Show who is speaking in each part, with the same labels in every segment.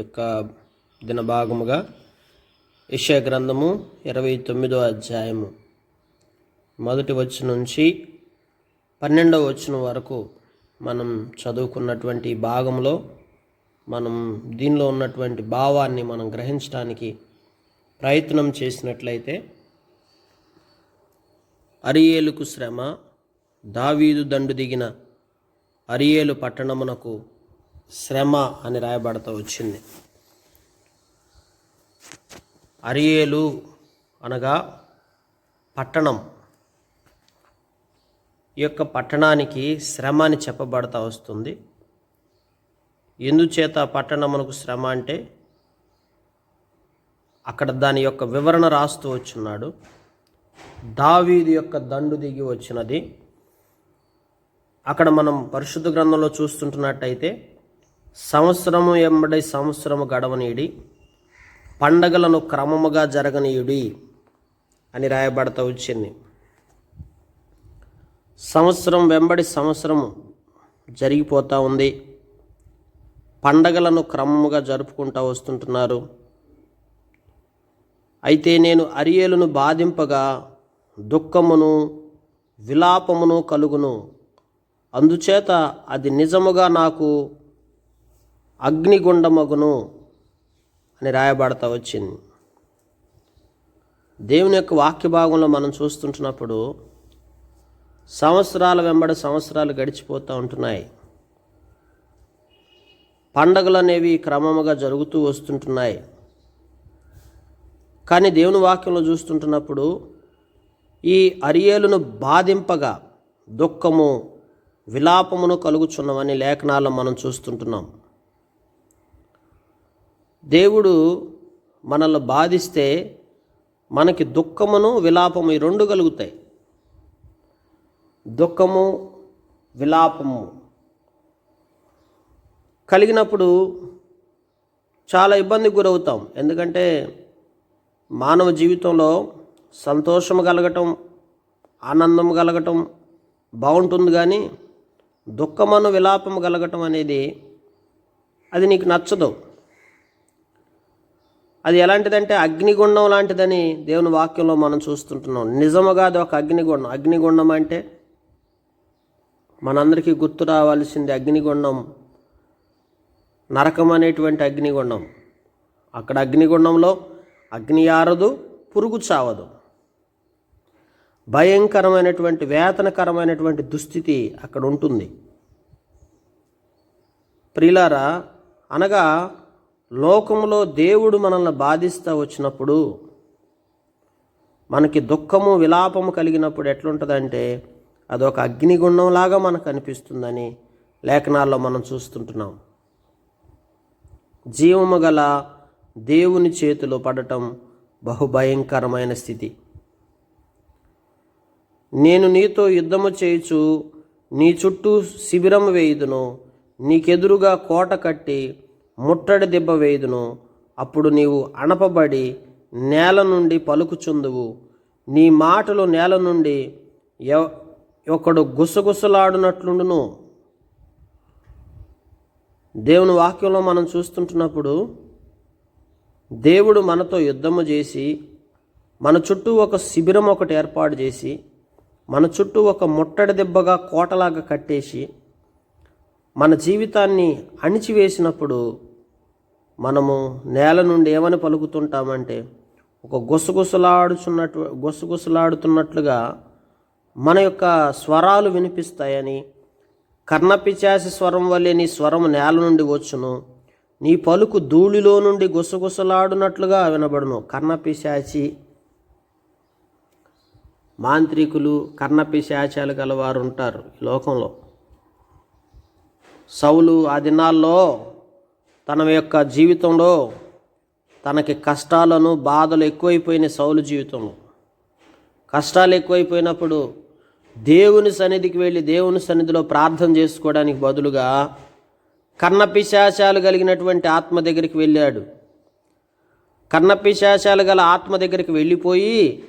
Speaker 1: యొక్క దినభాగముగా యెషయా గ్రంథము ఇరవై తొమ్మిదో అధ్యాయము. మొదటి వచ్చి నుంచి పన్నెండవ వచ్చిన వరకు మనం చదువుకున్నటువంటి భాగంలో మనం దీనిలో ఉన్నటువంటి భావాన్ని మనం గ్రహించడానికి ప్రయత్నం చేసినట్లయితే అరియేలుకు శ్రమ దావీదు దండు దిగిన అరియేలు పట్టణమునకు శ్రమ అని రాయబడతా వచ్చింది. అరియేలు అనగా పట్టణం. ఈ యొక్క పట్టణానికి శ్రమ అని చెప్పబడతా వస్తుంది. ఎందుచేత పట్టణమునకు శ్రమ అంటే అక్కడ దాని యొక్క వివరణ రాస్తూ వచ్చున్నాడు దావీది యొక్క దండు దిగి వచ్చినది. అక్కడ మనం పరిశుద్ధ గ్రంథంలో చూస్తుంటున్నట్టయితే సంవత్సరము ఎంబడి సంవత్సరము గడవనీయుడి పండగలను క్రమముగా జరగనీయుడి అని రాయబడతా వచ్చింది. సంవత్సరం వెంబడి సంవత్సరము జరిగిపోతూ ఉంది. పండగలను క్రమముగా జరుపుకుంటూ వస్తుంటున్నారు. అయితే నేను అరియేలును బాధింపగా దుఃఖమును విలాపమును కలుగును. అందుచేత అది నిజముగా నాకు అగ్నిగుండమగును అని రాయబడతా వచ్చింది. దేవుని యొక్క వాక్య భాగంలో మనం చూస్తుంటున్నప్పుడు సంవత్సరాల వెంబడి సంవత్సరాలు గడిచిపోతూ ఉంటున్నాయి. పండగలు అనేవి క్రమముగా జరుగుతూ వస్తుంటున్నాయి. కానీ దేవుని వాక్యంలో చూస్తుంటున్నప్పుడు ఈ అరియేలును బాధింపగా దుఃఖము విలాపమును కలుగుచున్నవని లేఖనాల్లో మనం చూస్తుంటున్నాం. దేవుడు మనల్ని బాధిస్తే మనకి దుఃఖమును విలాపము ఈ రెండు కలుగుతాయి. దుఃఖము విలాపము. కలిగినప్పుడు చాలా ఇబ్బందికి గురవుతాం. ఎందుకంటే మానవ జీవితంలో సంతోషం కలగటం ఆనందం కలగటం బాగుంటుంది కానీ దుఃఖమను విలాపం కలగటం అనేది అది నీకు నచ్చదు. అది ఎలాంటిదంటే అగ్నిగుండం లాంటిదని దేవుని వాక్యంలో మనం చూస్తుంటున్నాం. నిజముగా అది ఒక అగ్నిగుండం. అగ్నిగుండం అంటే మనందరికీ గుర్తు రావాల్సింది అగ్నిగుండం. నరకం అనేటువంటి అగ్నిగుండం. అక్కడ అగ్నిగుండంలో అగ్ని ఆరదు పురుగు చావదు. భయంకరమైనటువంటి వేతనకరమైనటువంటి దుస్థితి అక్కడ ఉంటుంది. ప్రిలారా అనగా లోకంలో దేవుడు మనల్ని బాధిస్తూ వచ్చినప్పుడు మనకి దుఃఖము విలాపము కలిగినప్పుడు ఎట్లుంటుందంటే అదొక అగ్నిగుండంలాగా మనకు అనిపిస్తుందని లేఖనాల్లో మనం చూస్తుంటున్నాం. జీవము గల దేవుని చేతిలో పడటం బహుభయంకరమైన స్థితి. నేను నీతో యుద్ధము చేయుచు నీ చుట్టూ శిబిరం వేయుదును నీకెదురుగా కోట కట్టి ముట్టడి దెబ్బ వేయుదును. అప్పుడు నీవు అణపబడి నేల నుండి పలుకుచుందువు. నీ మాటలు నేల నుండి ఎవ- ఒకడు గుసగుసలాడునట్లుండును. దేవుని వాక్యంలో మనం చూస్తుంటున్నప్పుడు దేవుడు మనతో యుద్ధము చేసి మన చుట్టూ ఒక శిబిరం ఒకటి ఏర్పాటు చేసి మన చుట్టూ ఒక ముట్టడి దెబ్బగా కోటలాగా కట్టేసి మన జీవితాన్ని అణిచివేసినప్పుడు మనము నేల నుండి ఏమని పలుకుతుంటామంటే ఒక గుసగుసలాడుచున్నట్టు గుసగుసలాడుతున్నట్లుగా మన యొక్క స్వరాలు వినిపిస్తాయని కర్ణపిచాసి స్వరం వల్లే నీ స్వరం నేల నుండి వచ్చును నీ పలుకు ధూళిలో నుండి గుసగుసలాడునట్లుగా వినబడును. కర్ణపిశాచి మాంత్రికులు కర్ణపిశాచాలు గలవారు ఉంటారు లోకంలో. సౌలు ఆ దినాల్లో తన యొక్క జీవితంలో తనకి కష్టాలను బాధలు ఎక్కువైపోయినాయి సౌలు జీవితంలో. కష్టాలు ఎక్కువైపోయినప్పుడు దేవుని సన్నిధికి వెళ్ళి దేవుని సన్నిధిలో ప్రార్థన చేసుకోవడానికి బదులుగా కర్ణపిశాచాలు కలిగినటువంటి ఆత్మ దగ్గరికి వెళ్ళాడు. కర్ణపిశాచాలు గల ఆత్మ దగ్గరికి వెళ్ళిపోయి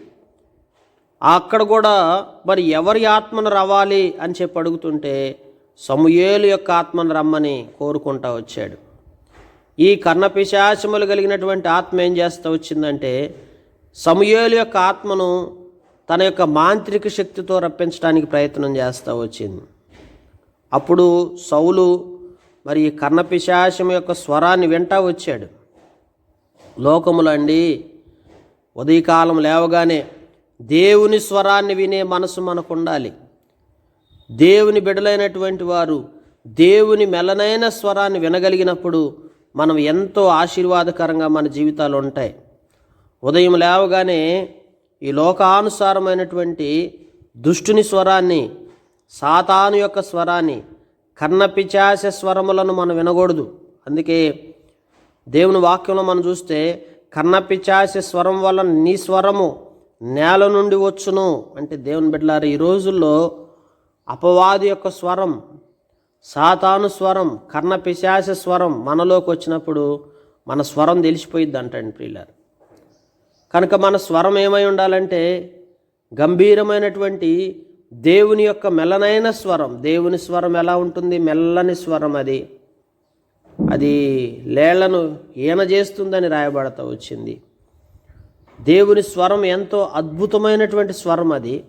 Speaker 1: అక్కడ కూడా మరి ఎవరి ఆత్మను రవ్వాలి అని చెప్పి అడుగుతుంటే సమూయేలు యొక్క ఆత్మను రమ్మని కోరుకుంటా వచ్చాడు. ఈ కర్ణపిశాచములు కలిగినటువంటి ఆత్మ ఏం చేస్తూ వచ్చిందంటే సమూయేలు యొక్క ఆత్మను తన యొక్క మాంత్రిక శక్తితో రప్పించడానికి ప్రయత్నం చేస్తూ వచ్చింది. అప్పుడు సౌలు మరి ఈ కర్ణపిశాచం యొక్క స్వరాన్ని వింటా వచ్చాడు. లోకములండి ఉదయకాలం లేవగానే దేవుని స్వరాన్ని వినే మనసు మనకు ఉండాలి దేవుని బిడలైనటువంటి వారు దేవుని మెలనైన స్వరాన్ని వినగలిగినప్పుడు మనం ఎంతో ఆశీర్వాదకరంగా మన జీవితాలు ఉంటాయి. ఉదయం లేవగానే ఈ లోకానుసారమైనటువంటి దుష్టుని స్వరాన్ని సాతాను యొక్క స్వరాన్ని కర్ణపిచాస స్వరములను మనం వినకూడదు. అందుకే దేవుని వాక్యంలో మనం చూస్తే కర్ణపిచాస స్వరం వల్ల నీ స్వరము నేల నుండి వచ్చును. అంటే దేవుని బిడ్డలారు ఈ రోజుల్లో అపవాది యొక్క స్వరం సాతాను స్వరం కర్ణపిశాస స్వరం మనలోకి వచ్చినప్పుడు మన స్వరం తెలిసిపోయిద్ది అంటండి ప్రియులారు. కనుక మన స్వరం ఏమై ఉండాలంటే గంభీరమైనటువంటి దేవుని యొక్క మెల్లనైన స్వరం. దేవుని స్వరం ఎలా ఉంటుంది? మెల్లని స్వరం అది. అది లేళ్ళను ఈన చేస్తుందని రాయబడతా వచ్చింది. దేవుని స్వరం ఎంతో అద్భుతమైనటువంటి స్వరం అది.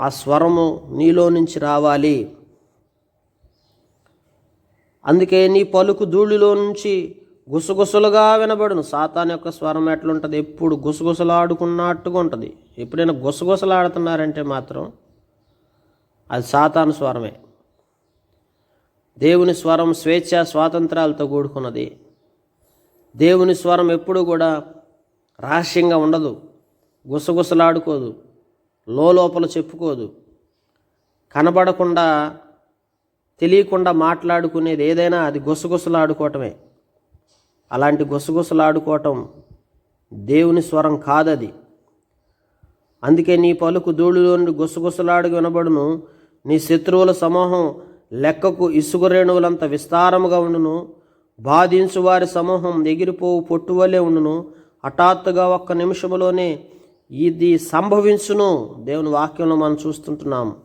Speaker 1: ఆ స్వరము నీలో నుంచి రావాలి. అందుకే నీ పలుకు ధూళిలో నుంచి గుసగుసలుగా వినబడును. సాతాన్ యొక్క స్వరం ఎట్లుంటుంది? ఎప్పుడు గుసగుసలాడుకున్నట్టుగా ఉంటుంది. ఎప్పుడైనా గుసగుసలాడుతున్నారంటే మాత్రం అది సాతాను స్వరమే. దేవుని స్వరం స్వేచ్ఛ స్వాతంత్రాలతో కూడుకున్నది. దేవుని స్వరం ఎప్పుడూ కూడా రహస్యంగా ఉండదు. గుసగుసలాడుకోదు. లోపల చెప్పుకోదు. కనబడకుండా తెలియకుండా మాట్లాడుకునేది ఏదైనా అది గుసగుసలాడుకోవటమే. అలాంటి గుసగుసలాడుకోవటం దేవుని స్వరం కాదది. అందుకే నీ పలుకు ధూళిలో గుసగుసలాడు వినబడును. నీ శత్రువుల సమూహం లెక్కకు ఇసుక రేణువులంత విస్తారముగా ఉండును. బాధించు వారి సమూహం ఎగిరిపోవు పొట్టువలే ఉండును. హఠాత్తుగా ఒక్క నిమిషములోనే ఇది సంభవించును. దేవుని వాక్యంలో మనం చూస్తుంటున్నాం.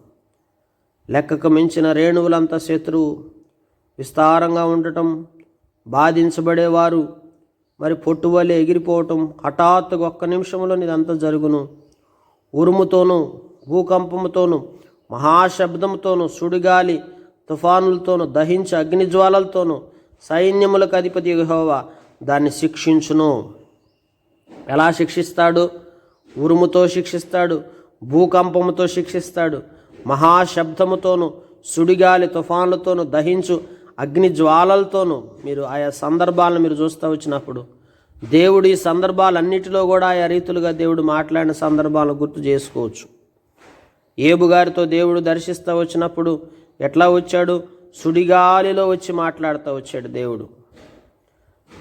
Speaker 1: లెక్కకు మించిన రేణువులంత శత్రువు. విస్తారంగా ఉండటం బాధించబడేవారు. మరి పొట్టువలే ఎగిరిపోవటం హఠాత్తుగా ఒక్క నిమిషంలో ఇదంతా జరుగును. ఉరుముతోనూ భూకంపముతోనూ మహాశబ్దంతోనూ సుడిగాలి తుఫానులతోనూ దహించి అగ్నిజ్వాలలతోనూ సైన్యములకు అధిపతి యెహోవా దాన్ని శిక్షించును. ఎలా శిక్షిస్తాడు? ఉరుముతో శిక్షిస్తాడు భూకంపముతో శిక్షిస్తాడు మహాశబ్దముతోనూ సుడిగాలి తుఫాన్లతోనూ దహించు అగ్ని జ్వాలలతోనూ మీరు ఆయా సందర్భాలను మీరు చూస్తూ వచ్చినప్పుడు దేవుడు ఈ సందర్భాలన్నిటిలో కూడా ఆయా రీతులుగా దేవుడు మాట్లాడిన సందర్భాలను గుర్తు చేసుకోవచ్చు. ఏబు గారితో దేవుడు దర్శిస్తూ వచ్చినప్పుడు ఎట్లా వచ్చాడు? సుడిగాలిలో వచ్చి మాట్లాడుతూ వచ్చాడు దేవుడు.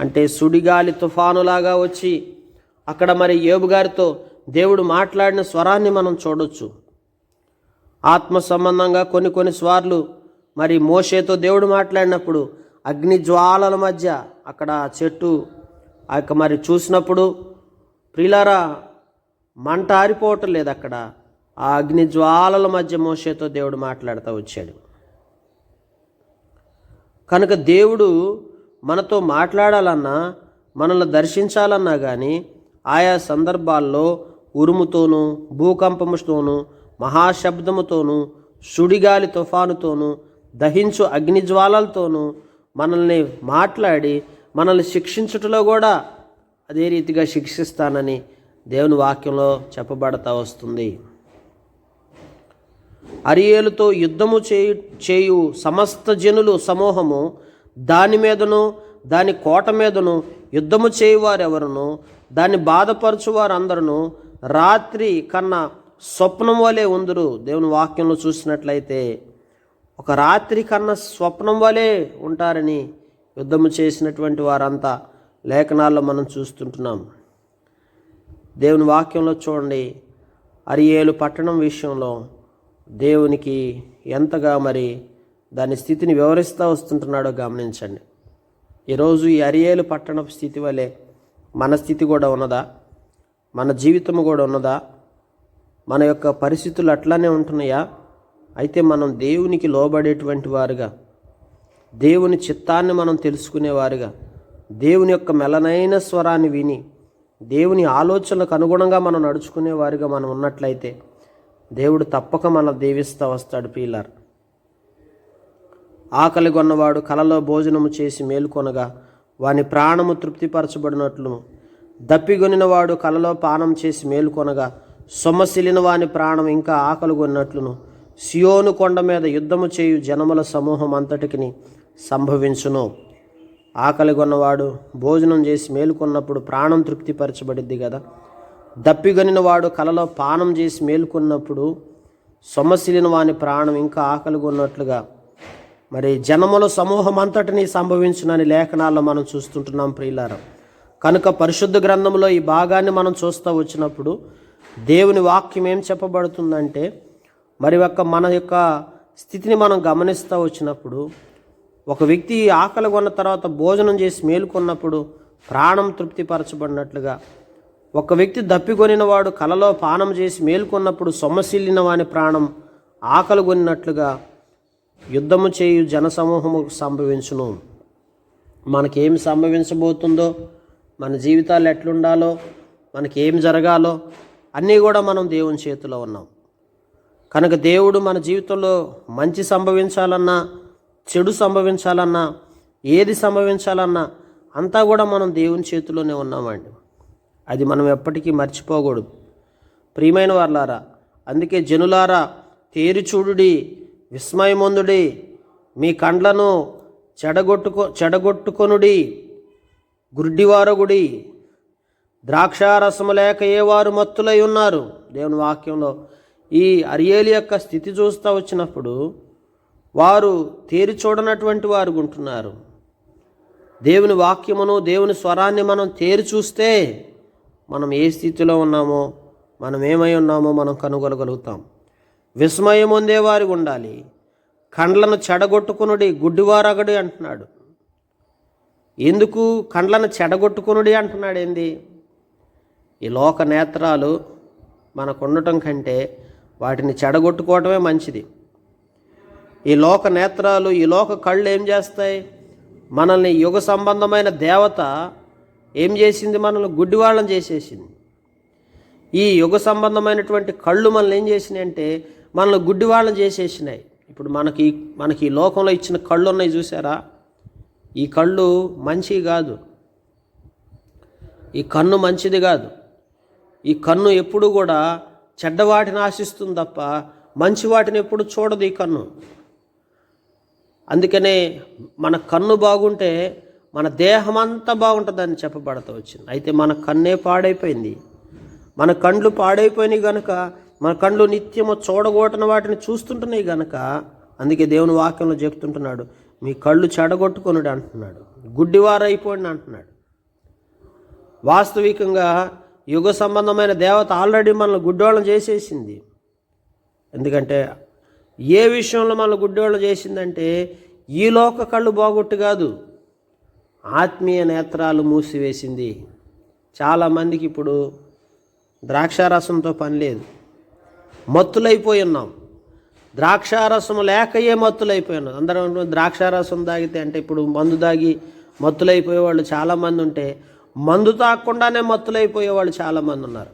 Speaker 1: అంటే సుడిగాలి తుఫానులాగా వచ్చి అక్కడ మరి ఏబు గారితో దేవుడు మాట్లాడిన స్వరాన్ని మనం చూడొచ్చు. ఆత్మ సంబంధంగా కొన్ని కొన్ని సార్లు మరి మోషేతో దేవుడు మాట్లాడినప్పుడు అగ్ని జ్వాలల మధ్య అక్కడ చెట్టు ఆ యొక్క మరి చూసినప్పుడు ప్రిలారా మంట ఆరిపోవటం లేదు అక్కడ. ఆ అగ్ని జ్వాలల మధ్య మోషేతో దేవుడు మాట్లాడుతూ వచ్చాడు. కనుక దేవుడు మనతో మాట్లాడాలన్నా మనల్ని దర్శించాలన్నా కానీ ఆయా సందర్భాల్లో ఉరుముతోనూ భూకంపముతోనూ మహాశబ్దముతోనూ సుడిగాలి తుఫానుతోనూ దహించు అగ్నిజ్వాలలతోనూ మనల్ని మాట్లాడి మనల్ని శిక్షించుటలో కూడా అదే రీతిగా శిక్షిస్తానని దేవుని వాక్యంలో చెప్పబడతా వస్తుంది. అరియేలుతో యుద్ధము చేయు చేయు సమస్త జనులు సమూహము దాని మీదను దాని కోట మీదను యుద్ధము చేయువారెవరును దాన్ని బాధపరచు వారందరూ రాత్రి కన్నా స్వప్నం వలె ఉందరు. దేవుని వాక్యంలో చూసినట్లయితే ఒక రాత్రి కన్నా స్వప్నం వలె ఉంటారని యుద్ధము చేసినటువంటి వారంతా లేఖనాల్లో మనం చూస్తుంటున్నాం. దేవుని వాక్యంలో చూడండి. అరియేలు పట్టణం విషయంలో దేవునికి ఎంతగా మరి దాని స్థితిని వివరిస్తూ వస్తుంటున్నాడో గమనించండి. ఈరోజు ఈ అరియేలు పట్టణ స్థితి వలె మన స్థితి కూడా ఉన్నదా? మన జీవితం కూడా ఉన్నదా? మన యొక్క పరిస్థితులు అట్లానే ఉంటున్నాయా? అయితే మనం దేవునికి లోబడేటువంటి వారుగా దేవుని చిత్తాన్ని మనం తెలుసుకునేవారుగా దేవుని యొక్క మెలనైన స్వరాన్ని విని దేవుని ఆలోచనలకు అనుగుణంగా మనం నడుచుకునే వారిగా మనం ఉన్నట్లయితే దేవుడు తప్పక మన దీవిస్తూ వస్తాడు పీలర్ ఆకలి కొన్నవాడు కలలో భోజనము చేసి మేలుకొనగా వాని ప్రాణము తృప్తిపరచబడినట్లు దప్పిగొనినవాడు కలలో పానం చేసి మేలుకొనగా సొమ్మసిలిన వాని ప్రాణం ఇంకా ఆకలి కొన్నట్లును సియోను కొండ మీద యుద్ధము చేయు జనముల సమూహం అంతటికి సంభవించును. ఆకలి కొన్నవాడు భోజనం చేసి మేలుకొన్నప్పుడు ప్రాణం తృప్తిపరచబడిద్ది కదా దప్పిగొనిన వాడు కలలో పానం చేసి మేలుకొన్నప్పుడు సొమ్మసిలిన వాని ప్రాణం ఇంకా ఆకలి కొన్నట్లుగా మరి జనముల సమూహం అంతటిని సంభవించునని లేఖనాల్లో మనం చూస్తుంటున్నాం ప్రియులారం. కనుక పరిశుద్ధ గ్రంథంలో ఈ భాగాన్ని మనం చూస్తూ వచ్చినప్పుడు దేవుని వాక్యం ఏం చెప్పబడుతుందంటే మరి యొక్క మన యొక్క స్థితిని మనం గమనిస్తూ వచ్చినప్పుడు ఒక వ్యక్తి ఆకలి కొన్న తర్వాత భోజనం చేసి మేలుకొన్నప్పుడు ప్రాణం తృప్తిపరచబడినట్లుగా ఒక వ్యక్తి దప్పికొనిన వాడు కలలో పానం చేసి మేలుకొన్నప్పుడు సొమ్మసిల్లిన వాని ప్రాణం ఆకలి కొన్నట్లుగా యుద్ధము చేయు జనసమూహము సంభవించును. మనకేం సంభవించబోతుందో మన జీవితాలు ఎట్లుండాలో మనకేం జరగాలో అన్నీ కూడా మనం దేవుని చేతిలో ఉన్నాం. కనుక దేవుడు మన జీవితంలో మంచి సంభవించాలన్నా చెడు సంభవించాలన్నా ఏది సంభవించాలన్నా అంతా కూడా మనం దేవుని చేతిలోనే ఉన్నామండి. అది మనం ఎప్పటికీ మర్చిపోకూడదు. ప్రియమైన వాళ్ళారా అందుకే జనులారా తేరి చూడుడి విస్మయమందుడి మీ కండ్లను చెడగొట్టుకో చెడగొట్టుకొనుడి గుడ్డివారగుడి ద్రాక్షారసము లేక ఏ వారు మత్తులై ఉన్నారు? దేవుని వాక్యంలో ఈ అరియేలి యొక్క స్థితి చూస్తూ వచ్చినప్పుడు వారు తేరి చూడనటువంటి వారు ఉంటున్నారు. దేవుని వాక్యమును దేవుని స్వరాన్ని మనం తేరి చూస్తే మనం ఏ స్థితిలో ఉన్నామో మనం ఏమై ఉన్నామో మనం కనుగొనగలుగుతాం. విస్మయం పొందేవారు ఉండాలి. కండ్లను చెడగొట్టుకునుడి గుడ్డివారగడి అంటున్నాడు. ఎందుకు కండ్లను చెడగొట్టుకునుడి అంటున్నాడు ఏంది? ఈ లోక నేత్రాలు మనకు ఉండటం కంటే వాటిని చెడగొట్టుకోవటమే మంచిది. ఈ లోక నేత్రాలు ఈ లోక కళ్ళు ఏం చేస్తాయి? మనల్ని యుగ సంబంధమైన దేవత ఏం చేసింది మనల్ని? గుడ్డివాళ్ళని చేసేసింది. ఈ యుగ సంబంధమైనటువంటి కళ్ళు మనల్ని ఏం చేసినాయి అంటే మనల్ని గుడ్డివాళ్ళని చేసేసినాయి. ఇప్పుడు మనకి మనకి ఈ లోకంలో ఇచ్చిన కళ్ళు ఉన్నాయి చూసారా? ఈ కళ్ళు మంచివి కాదు. ఈ కన్ను మంచిది కాదు. ఈ కన్ను ఎప్పుడు కూడా చెడ్డవాటిని ఆశిస్తుంది తప్ప మంచి వాటిని ఎప్పుడు చూడదు ఈ కన్ను. అందుకనే మన కన్ను బాగుంటే మన దేహం అంతా బాగుంటుందని చెప్పబడతా వచ్చింది. అయితే మన కన్నే పాడైపోయింది. మన కండ్లు పాడైపోయినాయి గనక మన కండ్లు నిత్యము చూడగొట్టిన వాటిని చూస్తుంటున్నాయి గనక అందుకే దేవుని వాక్యంలో చెప్తుంటున్నాడు మీ కళ్ళు చెడగొట్టుకొనుడు అంటున్నాడు. గుడ్డివారైపోండి అంటున్నాడు. వాస్తవికంగా యుగ సంబంధమైన దేవత ఆల్రెడీ మనల్ని గుడ్డోళ్ళం చేసేసింది. ఎందుకంటే ఏ విషయంలో మనల్ని గుడ్డోళ్ళం చేసిందంటే ఈ లోక కళ్ళు బాగొట్టు కాదు. ఆత్మీయ నేత్రాలు మూసివేసింది. చాలామందికి ఇప్పుడు ద్రాక్షారసంతో పని లేదు. మత్తులైపోయి ఉన్నాం. ద్రాక్షారసం లేకయే మత్తులైపోయి ఉన్నాం. అందరం ద్రాక్షారసం తాగితే అంటే ఇప్పుడు మందు తాగి మత్తులైపోయే వాళ్ళు చాలామంది ఉంటే మందు తాగకుండానే మత్తులైపోయే వాళ్ళు చాలామంది ఉన్నారు.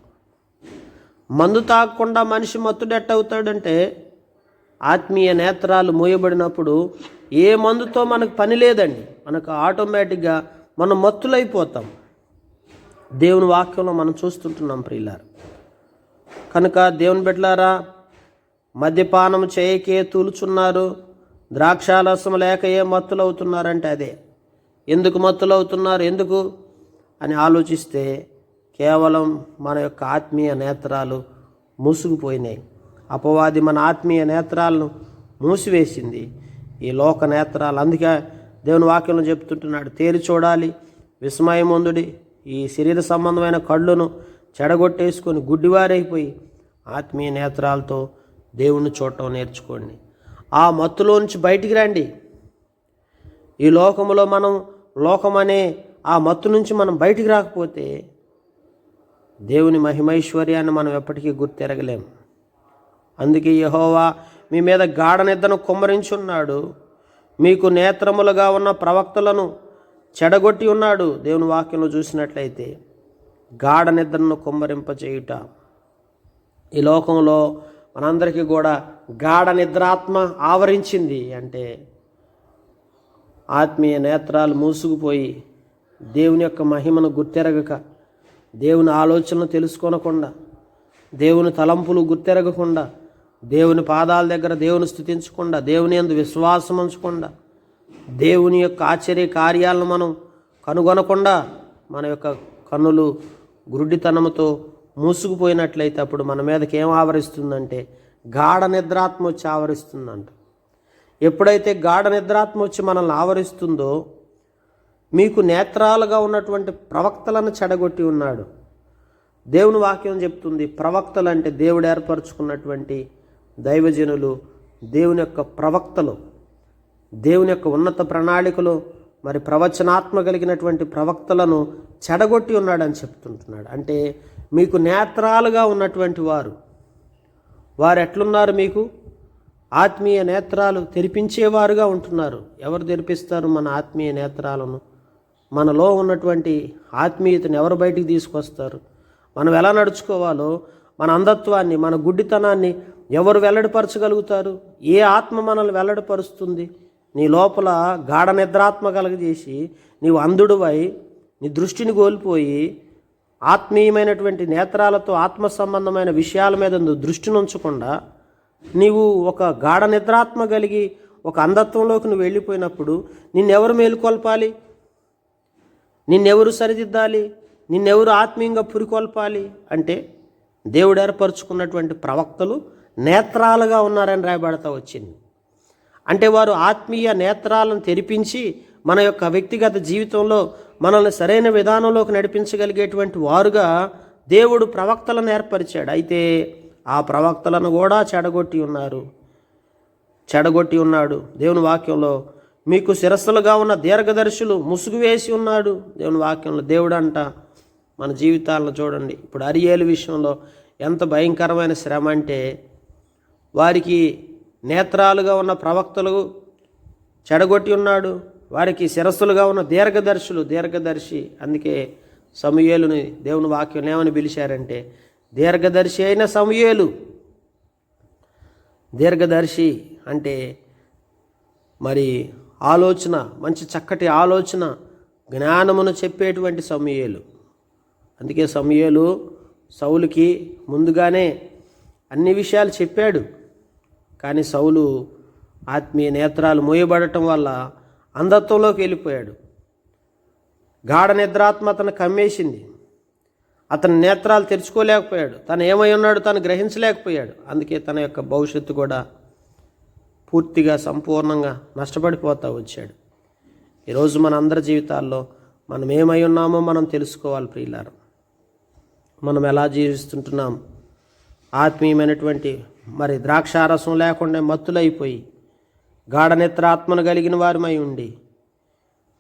Speaker 1: మందు తాగకుండా మనిషి మత్తు డెట్ అవుతాడంటే ఆత్మీయ నేత్రాలు మూయబడినప్పుడు ఏ మందుతో మనకు పని లేదండి. మనకు ఆటోమేటిక్గా మనం మత్తులైపోతాం. దేవుని వాక్యంలో మనం చూస్తుంటున్నాం ప్రియులారు. కనుక దేవుని బిడ్డలారా మద్యపానం చేయకే తూలుచున్నారు ద్రాక్షాలసం లేక ఏ మత్తులవుతున్నారంటే అదే. ఎందుకు మత్తులవుతున్నారు? ఎందుకు? అని ఆలోచిస్తే కేవలం మన యొక్క ఆత్మీయ నేత్రాలు మూసుకుపోయినాయి. అపవాది మన ఆత్మీయ నేత్రాలను మూసివేసింది. ఈ లోక నేత్రాలు అందుకే దేవుని వాక్యంలో చెప్తుంటున్నాడు తేరి చూడాలి విస్మయముందుడి ఈ శరీర సంబంధమైన కళ్ళును చెడగొట్టేసుకొని గుడ్డివారైపోయి ఆత్మీయ నేత్రాలతో దేవుణ్ణి చూడటం నేర్చుకోండి. ఆ మత్తులోంచి బయటికి రండి. ఈ లోకంలో మనం లోకం అనే ఆ మత్తు నుంచి మనం బయటికి రాకపోతే దేవుని మహిమైశ్వర్యాన్ని మనం ఎప్పటికీ గుర్తెరగలేం అందుకే యహోవా మీ మీద గాఢ నిద్రను కుమ్మరించున్నాడు. మీకు నేత్రములుగా ఉన్న ప్రవక్తలను చెడగొట్టి ఉన్నాడు. దేవుని వాక్యంలో చూసినట్లయితే గాఢ నిద్రను కుమ్మరింపచేయుట. ఈ లోకంలో మనందరికీ కూడా గాఢ నిద్రాత్మ ఆవరించింది అంటే ఆత్మీయ నేత్రాలు మూసుకుపోయి దేవుని యొక్క మహిమను గుర్తెరగక దేవుని ఆలోచనలు తెలుసుకొనకుండా దేవుని తలంపులు గుర్తెరగకుండా దేవుని పాదాల దగ్గర దేవుని స్థుతించకుండా దేవుని ఎందు విశ్వాసం ఉంచకుండా దేవుని యొక్క ఆశ్చర్య కార్యాలను మనం కనుగొనకుండా మన యొక్క కన్నులు గురుడితనముతో మూసుకుపోయినట్లయితే అప్పుడు మన మీదకి ఏం ఆవరిస్తుందంటే గాఢ నిద్రాత్మ వచ్చి ఆవరిస్తుందంట. ఎప్పుడైతే గాఢ నిద్రాత్మ వచ్చి మనల్ని ఆవరిస్తుందో మీకు నేత్రాలుగా ఉన్నటువంటి ప్రవక్తలను చెడగొట్టి ఉన్నాడు. దేవుని వాక్యం చెప్తుంది ప్రవక్తలు అంటే దేవుడు ఏర్పరచుకున్నటువంటి దైవజనులు దేవుని యొక్క ప్రవక్తలు దేవుని యొక్క ఉన్నత ప్రణాళికలు మరి ప్రవచనాత్మ కలిగినటువంటి ప్రవక్తలను చెడగొట్టి ఉన్నాడని చెప్తుంటున్నాడు. అంటే మీకు నేత్రాలుగా ఉన్నటువంటి వారు వారు ఎట్లున్నారు మీకు? ఆత్మీయ నేత్రాలు తెరిపించేవారుగా ఉంటున్నారు. ఎవరు తెరిపిస్తారు మన ఆత్మీయ నేత్రాలను? మనలో ఉన్నటువంటి ఆత్మీయతను ఎవరు బయటికి తీసుకొస్తారు? మనం ఎలా నడుచుకోవాలో మన అంధత్వాన్ని మన గుడ్డితనాన్ని ఎవరు వెల్లడిపరచగలుగుతారు? ఏ ఆత్మ మనల్ని వెల్లడిపరుస్తుంది? నీ లోపల గాఢ నిద్రాత్మ కలగజేసి నీవు అంధుడువై నీ దృష్టిని కోల్పోయి ఆత్మీయమైనటువంటి నేత్రాలతో ఆత్మ సంబంధమైన విషయాల మీద నువ్వు దృష్టిని ఉంచకుండా నీవు ఒక గాఢ నిద్రాత్మ కలిగి ఒక అంధత్వంలోకి నువ్వు వెళ్ళిపోయినప్పుడు నిన్నెవరు మేలుకొల్పాలి? నిన్నెవరు సరిదిద్దాలి? నిన్నెవరు ఆత్మీయంగా పురికొల్పాలి? అంటే దేవుడు ఏర్పరచుకున్నటువంటి ప్రవక్తలు నేత్రాలుగా ఉన్నారని రాయబడతా వచ్చింది. అంటే వారు ఆత్మీయ నేత్రాలను తెరిపించి మన యొక్క వ్యక్తిగత జీవితంలో మనల్ని సరైన విధానంలోకి నడిపించగలిగేటువంటి వారుగా దేవుడు ప్రవక్తలను ఏర్పరిచాడు. అయితే ఆ ప్రవక్తలను కూడా చెడగొట్టి ఉన్నారు. చెడగొట్టి ఉన్నాడు దేవుని వాక్యంలో. మీకు శిరస్సులుగా ఉన్న దీర్ఘదర్శులు ముసుగు వేసి ఉన్నాడు. దేవుని వాక్యంలో దేవుడు అంట మన జీవితాలను చూడండి. ఇప్పుడు అరియేలు విషయంలో ఎంత భయంకరమైన శ్రమ అంటే వారికి నేత్రాలుగా ఉన్న ప్రవక్తలు చెడగొట్టి ఉన్నాడు. వారికి శిరస్సులుగా ఉన్న దీర్ఘదర్శులు దీర్ఘదర్శి. అందుకే సమూయేలుని దేవుని వాక్యం ఏమని పిలిచారంటే దీర్ఘదర్శి అయిన సమూయేలు దీర్ఘదర్శి అంటే మరి ఆలోచన మంచి చక్కటి ఆలోచన జ్ఞానమును చెప్పేటువంటి సమయలు. అందుకే సమయలు సౌలుకి ముందుగానే అన్ని విషయాలు చెప్పాడు. కానీ సౌలు ఆత్మీయ నేత్రాలు మోయబడటం వల్ల అంధత్వంలోకి వెళ్ళిపోయాడు. గాఢ నిద్రాత్మ అతను కమ్మేసింది. అతని నేత్రాలు తెరుచుకోలేకపోయాడు. తను ఏమై ఉన్నాడు తను గ్రహించలేకపోయాడు. అందుకే తన యొక్క భవిష్యత్తు కూడా పూర్తిగా సంపూర్ణంగా నష్టపడిపోతూ వచ్చాడు. ఈరోజు మన అందరి జీవితాల్లో మనం ఏమై ఉన్నామో మనం తెలుసుకోవాలి ప్రియులారు. మనం ఎలా జీవిస్తుంటున్నాం? ఆత్మీయమైనటువంటి మరి ద్రాక్షారసం లేకుండా మత్తులైపోయి గాఢ నిద్రాత్మను కలిగిన వారమై ఉండి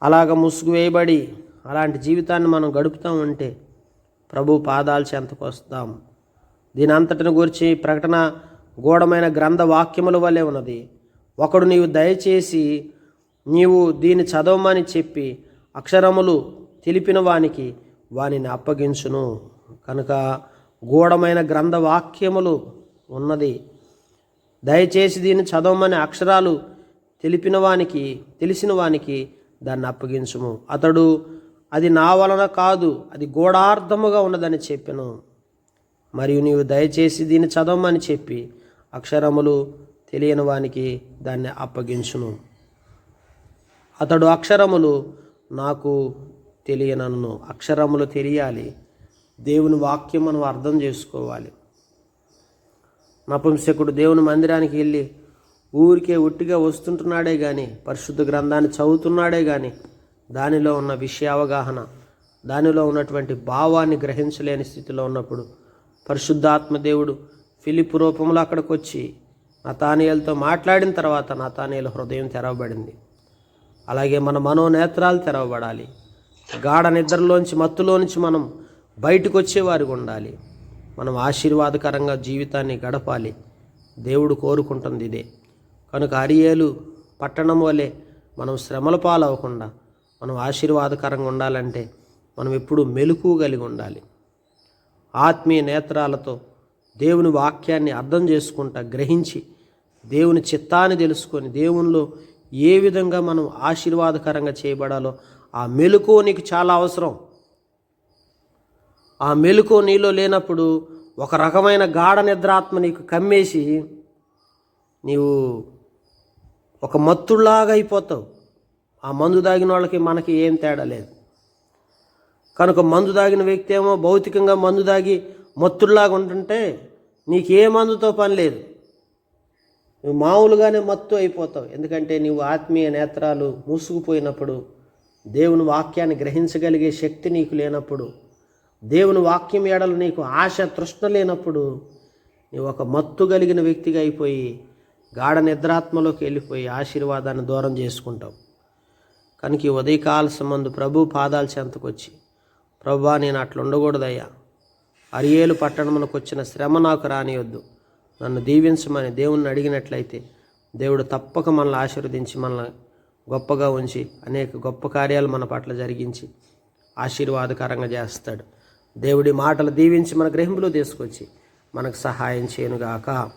Speaker 1: అలాగ ముసుగు వేయబడి అలాంటి జీవితాన్ని మనం గడుపుతాం అంటే ప్రభు పాదాలు చెంతకు వస్తాం దీని అంతటిని గురించి ప్రకటన గూఢమైన గ్రంథ వాక్యముల వలె ఉన్నది. ఒకడు నీవు దయచేసి నీవు దీన్ని చదవమని చెప్పి అక్షరములు తెలిపిన వానికి వానిని అప్పగించును. కనుక గూఢమైన గ్రంథ వాక్యములు ఉన్నది. దయచేసి దీన్ని చదవమని అక్షరాలు తెలిపిన వానికి తెలిసిన వానికి దాన్ని అప్పగించుము. అతడు అది నా వలన కాదు అది గూఢార్థముగా ఉన్నదని చెప్పెను. మరియు నీవు దయచేసి దీన్ని చదవమని చెప్పి అక్షరములు తెలియని వానికి దాన్ని అప్పగించును. అతడు అక్షరములు నాకు తెలియనను. అక్షరములు తెలియాలి. దేవుని వాక్యం మనం అర్థం చేసుకోవాలి. నపుంసకుడు దేవుని మందిరానికి వెళ్ళి ఊరికే ఒట్టిగా వస్తుంటున్నాడే కానీ పరిశుద్ధ గ్రంథాన్ని చదువుతున్నాడే కానీ దానిలో ఉన్న విషయ అవగాహన దానిలో ఉన్నటువంటి భావాన్ని గ్రహించలేని స్థితిలో ఉన్నప్పుడు పరిశుద్ధాత్మ దేవుడు ఫిలిప్ రూపంలో అక్కడికి వచ్చి నతానియలతో మాట్లాడిన తర్వాత నతానియల హృదయం తెరవబడింది. అలాగే మన మనోనేత్రాలు తెరవబడాలి. గాఢ నిద్రలోంచి మత్తులోంచి మనం బయటకు వచ్చేవారికి ఉండాలి. మనం ఆశీర్వాదకరంగా జీవితాన్ని గడపాలి. దేవుడు కోరుకుంటుంది ఇదే. కనుక అరియేలు పట్టణం వలె మనం శ్రమల పాలవకుండా మనం ఆశీర్వాదకరంగా ఉండాలంటే మనం ఎప్పుడూ మెలకు కలిగి ఉండాలి. ఆత్మీయ నేత్రాలతో దేవుని వాక్యాన్ని అర్థం చేసుకుంటా గ్రహించి దేవుని చిత్తాన్ని తెలుసుకొని దేవునిలో ఏ విధంగా మనం ఆశీర్వాదకరంగా చేయబడాలో ఆ మెలుకో నీకు చాలా అవసరం. ఆ మెలుకో నీలో లేనప్పుడు ఒక రకమైన గాఢ నిద్రాత్మ నీకు కమ్మేసి నీవు ఒక మత్తుల్లాగా అయిపోతావు. ఆ మందు తాగిన వాళ్ళకి మనకి ఏం తేడా లేదు. కనుక మందు తాగిన వ్యక్తి ఏమో భౌతికంగా మందు తాగి మత్తుల్లాగా ఉంటుంటే నీకు ఏ మందుతో పని లేదు. నువ్వు మామూలుగానే మత్తు అయిపోతావు. ఎందుకంటే నీవు ఆత్మీయ నేత్రాలు మూసుకుపోయినప్పుడు దేవుని వాక్యాన్ని గ్రహించగలిగే శక్తి నీకు లేనప్పుడు దేవుని వాక్యం ఎడలు నీకు ఆశ తృష్ణ లేనప్పుడు నీవు ఒక మత్తు కలిగిన వ్యక్తిగా అయిపోయి గాఢ నిద్రాత్మలోకి వెళ్ళిపోయి ఆశీర్వాదాన్ని దూరం చేసుకుంటావు. కనుక ఈ ఉదయకాల సంబంధు ప్రభు పాదాల చెంతకొచ్చి ప్రభా నేను అట్లా ఉండకూడదయ్యా అరియేలు పట్టణమునకు వచ్చిన శ్రమ నాకు రానియొద్దు. నన్ను దీవించమని దేవుణ్ణి అడిగినట్లయితే దేవుడు తప్పక మనల్ని ఆశీర్వదించి మనల్ని గొప్పగా ఉంచి అనేక గొప్ప కార్యాలు మన పట్ల జరిగించి ఆశీర్వాదకరంగా చేస్తాడు. దేవుడి మాటలు దీవించి మన గ్రహింపులో తీసుకొచ్చి మనకు సహాయం చేయనుగాక.